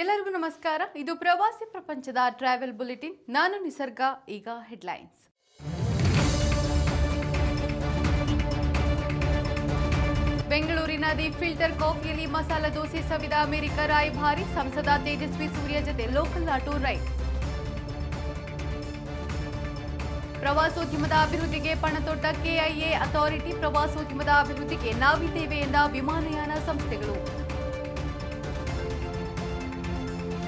ಎಲ್ಲರಿಗೂ ನಮಸ್ಕಾರ. ಇದು ಪ್ರವಾಸಿ ಪ್ರಪಂಚದ ಟ್ರಾವೆಲ್ ಬುಲೆಟಿನ್ ನಾನು ನಿಸರ್ಗ, ಈಗ ಹೆಡ್ಲೈನ್ಸ್ ಬೆಂಗಳೂರಿನ ದಿ ಫಿಲ್ಟರ್ ಕಾಫಿಯಲ್ಲಿ ಮಸಾಲ ದೋಸೆ ಸವಿದ ಅಮೆರಿಕ ರಾಯಭಾರಿ ಸಂಸದ ತೇಜಸ್ವಿ ಸೂರ್ಯ ಜತೆ ಲೋಕಲ್ ಆಟೋ ರೈಡ್. ಪ್ರವಾಸೋದ್ಯಮದ ಅಭಿವೃದ್ಧಿಗೆ ಪಣ ತೊಟ್ಟ ಕೆಐಎ ಅಥಾರಿಟಿ ಪ್ರವಾಸೋದ್ಯಮದ ಅಭಿವೃದ್ಧಿಗೆ ನಾವಿದ್ದೇವೆ ಎಂದ ವಿಮಾನಯಾನ ಸಂಸ್ಥೆಗಳು.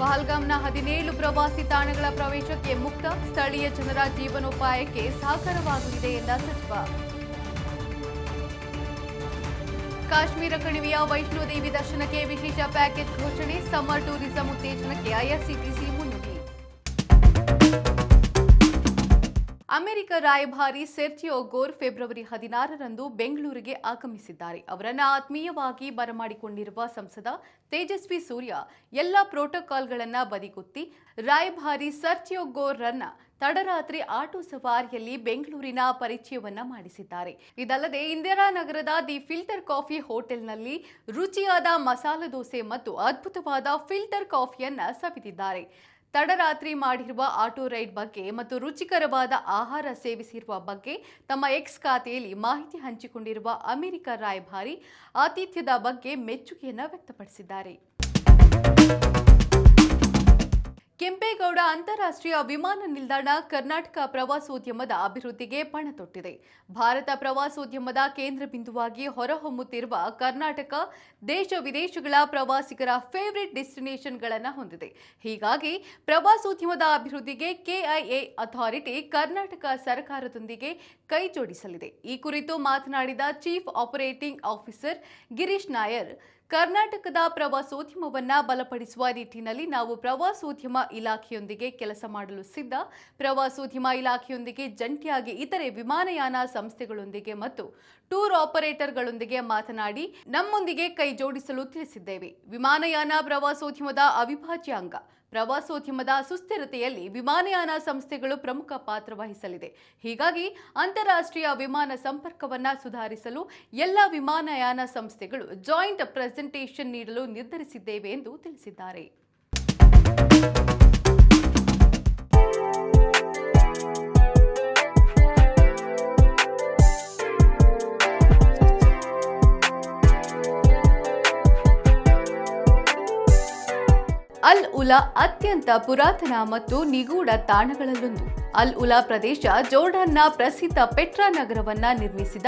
ಪಹಲ್ಗಾಮ್ನ ಹದಿನೇಳು ಪ್ರವಾಸಿ ತಾಣಗಳ ಪ್ರವೇಶಕ್ಕೆ ಮುಕ್ತ ಸ್ಥಳೀಯ ಜನರ ಜೀವನೋಪಾಯಕ್ಕೆ ಸಹಕಾರವಾಗಲಿದೆ ಎಂದ ಸಚಿವ. ಕಾಶ್ಮೀರ ಕಣಿವೆಯ ವೈಷ್ಣೋದೇವಿ ದರ್ಶನಕ್ಕೆ ವಿಶೇಷ ಪ್ಯಾಕೇಜ್ ಘೋಷಣೆ, ಸಮ್ಮರ್ ಟೂರಿಸಂ ಉತ್ತೇಜನಕ್ಕೆ ಐಆರ್ಸಿಟಿಸಿ ಮುನ್ನುಡಿ ಅಮೆರಿಕ ರಾಯಭಾರಿ ಸೆರ್ಜಿಯೋ ಗೋರ್ ಫೆಬ್ರವರಿ ಹದಿನಾರರಂದು ಬೆಂಗಳೂರಿಗೆ ಆಗಮಿಸಿದ್ದಾರೆ. ಅವರನ್ನು ಆತ್ಮೀಯವಾಗಿ ಬರಮಾಡಿಕೊಂಡಿರುವ ಸಂಸದ ತೇಜಸ್ವಿ ಸೂರ್ಯ ಎಲ್ಲ ಪ್ರೋಟೋಕಾಲ್ಗಳನ್ನು ಬದಿಗುತ್ತಿ ರಾಯಭಾರಿ ಸರ್ಜಿಯೋ ಗೋರ್ರನ್ನ ತಡರಾತ್ರಿ ಆಟೋ ಸವಾರಿಯಲ್ಲಿ ಬೆಂಗಳೂರಿನ ಪರಿಚಯವನ್ನ ಮಾಡಿಸಿದ್ದಾರೆ. ಇದಲ್ಲದೆ ಇಂದಿರಾನಗರದ ದಿ ಫಿಲ್ಟರ್ ಕಾಫಿ ಹೋಟೆಲ್ನಲ್ಲಿ ರುಚಿಯಾದ ಮಸಾಲೆ ದೋಸೆ ಮತ್ತು ಅದ್ಭುತವಾದ ಫಿಲ್ಟರ್ ಕಾಫಿಯನ್ನ ಸವಿದಿದ್ದಾರೆ. ತಡರಾತ್ರಿ ಮಾಡಿರುವ ಆಟೋ ರೈಡ್ ಬಗ್ಗೆ ಮತ್ತು ರುಚಿಕರವಾದ ಆಹಾರ ಸೇವಿಸಿರುವ ಬಗ್ಗೆ ತಮ್ಮ ಎಕ್ಸ್ ಖಾತೆಯಲ್ಲಿ ಮಾಹಿತಿ ಹಂಚಿಕೊಂಡಿರುವ ಅಮೆರಿಕ ರಾಯಭಾರಿ ಆತಿಥ್ಯದ ಬಗ್ಗೆ ಮೆಚ್ಚುಗೆಯನ್ನು ವ್ಯಕ್ತಪಡಿಸಿದ್ದಾರೆ. ಕೆಂಪೇಗೌಡ ಅಂತಾರಾಷ್ಟ್ರೀಯ ವಿಮಾನ ನಿಲ್ದಾಣ ಕರ್ನಾಟಕ ಪ್ರವಾಸೋದ್ಯಮದ ಅಭಿವೃದ್ಧಿಗೆ ಪಣ ತೊಟ್ಟಿದೆ ಭಾರತ ಪ್ರವಾಸೋದ್ಯಮದ ಕೇಂದ್ರ ಬಿಂದುವಾಗಿ ಹೊರಹೊಮ್ಮುತ್ತಿರುವ ಕರ್ನಾಟಕ ದೇಶ ವಿದೇಶಗಳ ಪ್ರವಾಸಿಗರ ಫೇವರಿಟ್ ಡೆಸ್ಟಿನೇಷನ್ಗಳನ್ನು ಹೊಂದಿದೆ. ಹೀಗಾಗಿ ಪ್ರವಾಸೋದ್ಯಮದ ಅಭಿವೃದ್ಧಿಗೆ ಕೆಐಎ ಅಥಾರಿಟಿ ಕರ್ನಾಟಕ ಸರ್ಕಾರದೊಂದಿಗೆ ಕೈಜೋಡಿಸಲಿದೆ ಈ ಕುರಿತು ಮಾತನಾಡಿದ chief operating officer Girish Nair ಕರ್ನಾಟಕದ ಪ್ರವಾಸೋದ್ಯಮವನ್ನು ಬಲಪಡಿಸುವ ನಿಟ್ಟಿನಲ್ಲಿ ನಾವು ಪ್ರವಾಸೋದ್ಯಮ ಇಲಾಖೆಯೊಂದಿಗೆ ಕೆಲಸ ಮಾಡಲು ಸಿದ್ಧ. ಪ್ರವಾಸೋದ್ಯಮ ಇಲಾಖೆಯೊಂದಿಗೆ ಜಂಟಿಯಾಗಿ ಇತರೆ ವಿಮಾನಯಾನ ಸಂಸ್ಥೆಗಳೊಂದಿಗೆ ಮತ್ತು ಟೂರ್ ಆಪರೇಟರ್ಗಳೊಂದಿಗೆ ಮಾತನಾಡಿ ನಮ್ಮೊಂದಿಗೆ ಕೈ ಜೋಡಿಸಲು ತಿಳಿಸಿದ್ದೇವೆ. ವಿಮಾನಯಾನ ಪ್ರವಾಸೋದ್ಯಮದ ಅವಿಭಾಜ್ಯ ಅಂಗ ಪ್ರವಾಸೋದ್ಯಮದ ಸುಸ್ಥಿರತೆಯಲ್ಲಿ ವಿಮಾನಯಾನ ಸಂಸ್ಥೆಗಳು ಪ್ರಮುಖ ಪಾತ್ರ ವಹಿಸಲಿದೆ. ಹೀಗಾಗಿ ಅಂತಾರಾಷ್ಟ್ರೀಯ ವಿಮಾನ ಸಂಪರ್ಕವನ್ನು ಸುಧಾರಿಸಲು ಎಲ್ಲ ವಿಮಾನಯಾನ ಸಂಸ್ಥೆಗಳು ಜಾಯಿಂಟ್ ಪ್ರೆಸೆಂಟೇಷನ್ ನೀಡಲು ನಿರ್ಧರಿಸಿದ್ದೇವೆ ಎಂದು ತಿಳಿಸಿದ್ದಾರೆ. ಅಲ್ ಉಲಾ ಅತ್ಯಂತ ಪುರಾತನ ಮತ್ತು ನಿಗೂಢ ತಾಣಗಳಲ್ಲೊಂದು. ಅಲ್ ಉಲಾ ಪ್ರದೇಶ ಜೋರ್ಡನ್ನ ಪ್ರಸಿದ್ಧ ಪೆಟ್ರಾ ನಗರವನ್ನ ನಿರ್ಮಿಸಿದ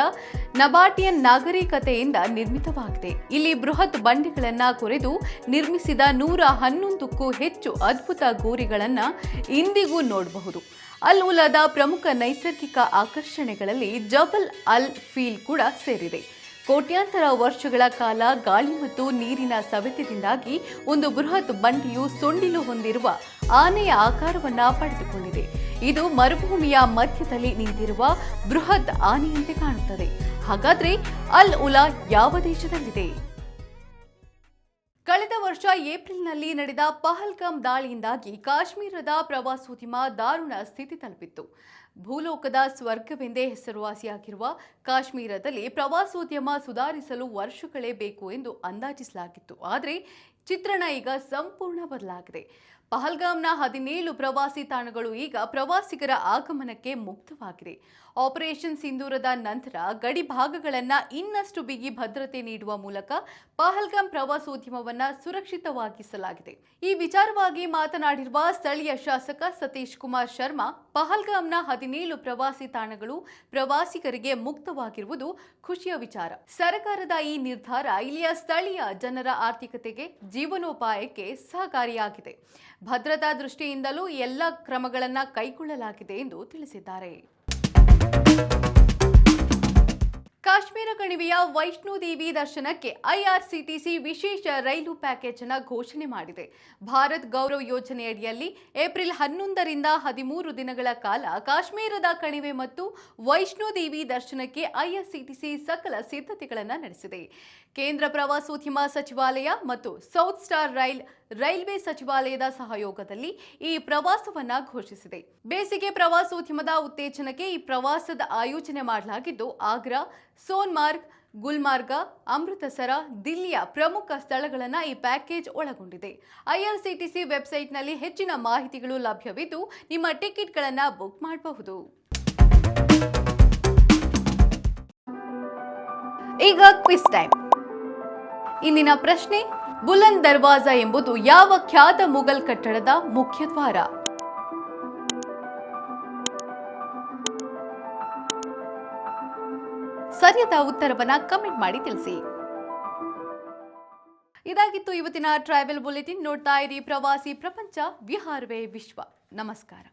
ನಬಾಟಿಯನ್ ನಾಗರಿಕತೆಯಿಂದ ನಿರ್ಮಿತವಾಗಿದೆ. ಇಲ್ಲಿ ಬೃಹತ್ ಬಂಡೆಗಳನ್ನ ಕೊರೆದು ನಿರ್ಮಿಸಿದ ನೂರ ಹನ್ನೊಂದಕ್ಕೂ ಹೆಚ್ಚು ಅದ್ಭುತ ಗೋರಿಗಳನ್ನ ಇಂದಿಗೂ ನೋಡಬಹುದು. ಅಲ್ ಉಲಾದ ಪ್ರಮುಖ ನೈಸರ್ಗಿಕ ಆಕರ್ಷಣೆಗಳಲ್ಲಿ ಜಬಲ್ ಅಲ್ ಫೀಲ್ ಕೂಡ ಸೇರಿದೆ. ಕೋಟ್ಯಾಂತರ ವರ್ಷಗಳ ಕಾಲ ಗಾಳಿ ಮತ್ತು ನೀರಿನ ಸವೆತದಿಂದಾಗಿ ಒಂದು ಬೃಹತ್ ಬಂಡಿಯು ಸೊಂಡಿಲು ಹೊಂದಿರುವ ಆನೆಯ ಆಕಾರವನ್ನ ಪಡೆದುಕೊಂಡಿದೆ. ಇದು ಮರುಭೂಮಿಯ ಮಧ್ಯದಲ್ಲಿ ನಿಂತಿರುವ ಬೃಹತ್ ಆನೆಯಂತೆ ಕಾಣುತ್ತದೆ. ಹಾಗಾದ್ರೆ ಅಲ್ ಉಲಾ ಯಾವ ದೇಶದಲ್ಲಿದೆ? ಕಳೆದ ವರ್ಷ ಏಪ್ರಿಲ್ನಲ್ಲಿ ನಡೆದ ಪಹಲ್ಗಾಮ್ ದಾಳಿಯಿಂದಾಗಿ ಕಾಶ್ಮೀರದ ಪ್ರವಾಸೋದ್ಯಮ ದಾರುಣ ಸ್ಥಿತಿ ತಲುಪಿತ್ತು. ಭೂಲೋಕದ ಸ್ವರ್ಗವೆಂದೇ ಹೆಸರುವಾಸಿಯಾಗಿರುವ ಕಾಶ್ಮೀರದಲ್ಲಿ ಪ್ರವಾಸೋದ್ಯಮ ಸುಧಾರಿಸಲು ವರ್ಷಗಳೇ ಬೇಕು ಎಂದು ಅಂದಾಜಿಸಲಾಗಿತ್ತು. ಆದರೆ ಚಿತ್ರಣ ಈಗ ಸಂಪೂರ್ಣ ಬದಲಾಗಿದೆ. ಪಹಲ್ಗಾಮ್ನ ಹದಿನೇಳು ಪ್ರವಾಸಿ ತಾಣಗಳು ಈಗ ಪ್ರವಾಸಿಗರ ಆಗಮನಕ್ಕೆ ಮುಕ್ತವಾಗಿದೆ. ಆಪರೇಷನ್ ಸಿಂಧೂರದ ನಂತರ ಗಡಿ ಭಾಗಗಳನ್ನು ಇನ್ನಷ್ಟು ಬಿಗಿ ಭದ್ರತೆ ನೀಡುವ ಮೂಲಕ ಪಹಲ್ಗಾಮ್ ಪ್ರವಾಸೋದ್ಯಮವನ್ನ ಸುರಕ್ಷಿತವಾಗಿಸಲಾಗಿದೆ. ಈ ವಿಚಾರವಾಗಿ ಮಾತನಾಡಿರುವ ಸ್ಥಳೀಯ ಶಾಸಕ ಸತೀಶ್ ಕುಮಾರ್ ಶರ್ಮಾ, ಪಹಲ್ಗಾಮ್ನ ಹದಿನೇಳು ಪ್ರವಾಸಿ ತಾಣಗಳು ಪ್ರವಾಸಿಗರಿಗೆ ಮುಕ್ತವಾಗಿರುವುದು ಖುಷಿಯ ವಿಚಾರ. ಸರ್ಕಾರದ ಈ ನಿರ್ಧಾರ ಇಲ್ಲಿಯ ಸ್ಥಳೀಯ ಜನರ ಆರ್ಥಿಕತೆಗೆ ಜೀವನೋಪಾಯಕ್ಕೆ ಸಹಕಾರಿಯಾಗಿದೆ. ಭದ್ರತಾ ದೃಷ್ಟಿಯಿಂದಲೂ ಎಲ್ಲ ಕ್ರಮಗಳನ್ನು ಕೈಗೊಳ್ಳಲಾಗಿದೆ ಎಂದು ತಿಳಿಸಿದ್ದಾರೆ. ಕಾಶ್ಮೀರ ಕಣಿವೆಯ ವೈಷ್ಣೋದೇವಿ ದರ್ಶನಕ್ಕೆ ಐಆರ್ಸಿಟಿಸಿ ವಿಶೇಷ ರೈಲು ಪ್ಯಾಕೇಜ್ ಅನ್ನು ಘೋಷಣೆ ಮಾಡಿದೆ. ಭಾರತ್ ಗೌರವ್ ಯೋಜನೆಯಡಿಯಲ್ಲಿ ಏಪ್ರಿಲ್ ಹನ್ನೊಂದರಿಂದ ಹದಿಮೂರು ದಿನಗಳ ಕಾಲ ಕಾಶ್ಮೀರದ ಕಣಿವೆ ಮತ್ತು ವೈಷ್ಣೋದೇವಿ ದರ್ಶನಕ್ಕೆ ಐಆರ್ಸಿಟಿಸಿ ಸಕಲ ಸಿದ್ಧತೆಗಳನ್ನು ನಡೆಸಿದೆ. ಕೇಂದ್ರ ಪ್ರವಾಸೋದ್ಯಮ ಸಚಿವಾಲಯ ಮತ್ತು ಸೌತ್ ಸ್ಟಾರ್ ರೈಲ್, ರೈಲ್ವೆ ಸಚಿವಾಲಯದ ಸಹಯೋಗದಲ್ಲಿ ಈ ಪ್ರವಾಸವನ್ನ ಘೋಷಿಸಿದೆ. ಬೇಸಿಗೆ ಪ್ರವಾಸೋದ್ಯಮದ ಉತ್ತೇಜನಕ್ಕೆ ಈ ಪ್ರವಾಸದ ಆಯೋಜನೆ ಮಾಡಲಾಗಿದ್ದು, ಆಗ್ರಾ ಸೋನ್ಮಾರ್ಗ್, ಗುಲ್ಮಾರ್ಗ, ಅಮೃತಸರ, ದಿಲ್ಲಿಯ ಪ್ರಮುಖ ಸ್ಥಳಗಳನ್ನು ಈ ಪ್ಯಾಕೇಜ್ ಒಳಗೊಂಡಿದೆ. ಐಆರ್ಸಿಟಿಸಿ ವೆಬ್ಸೈಟ್ನಲ್ಲಿ ಹೆಚ್ಚಿನ ಮಾಹಿತಿಗಳು ಲಭ್ಯವಿದ್ದು ನಿಮ್ಮ ಟಿಕೆಟ್ಗಳನ್ನು ಬುಕ್ ಮಾಡಬಹುದು. ಈಗ ಕ್ವಿಸ್ ಟೈಮ್. ಇಂದಿನ ಪ್ರಶ್ನೆ, ಬುಲಂದ್ ದರ್ವಾಜ ಎಂಬುದು ಯಾವ ಖ್ಯಾತ ಮುಘಲ್ ಕಟ್ಟಡದ ಮುಖ್ಯ ದ್ವಾರ? ಸರಿಯಾದ ಉತ್ತರವನ್ನ ಕಮೆಂಟ್ ಮಾಡಿ ತಿಳಿಸಿ. ಇದಾಗಿತ್ತು ಇವತ್ತಿನ ಟ್ರಾವೆಲ್ ಬುಲೆಟಿನ್ ನೋಡ್ತಾ ಇರಿ ಪ್ರವಾಸಿ ಪ್ರಪಂಚ ವಿಹಾರವೇ ವಿಶ್ವ. ನಮಸ್ಕಾರ.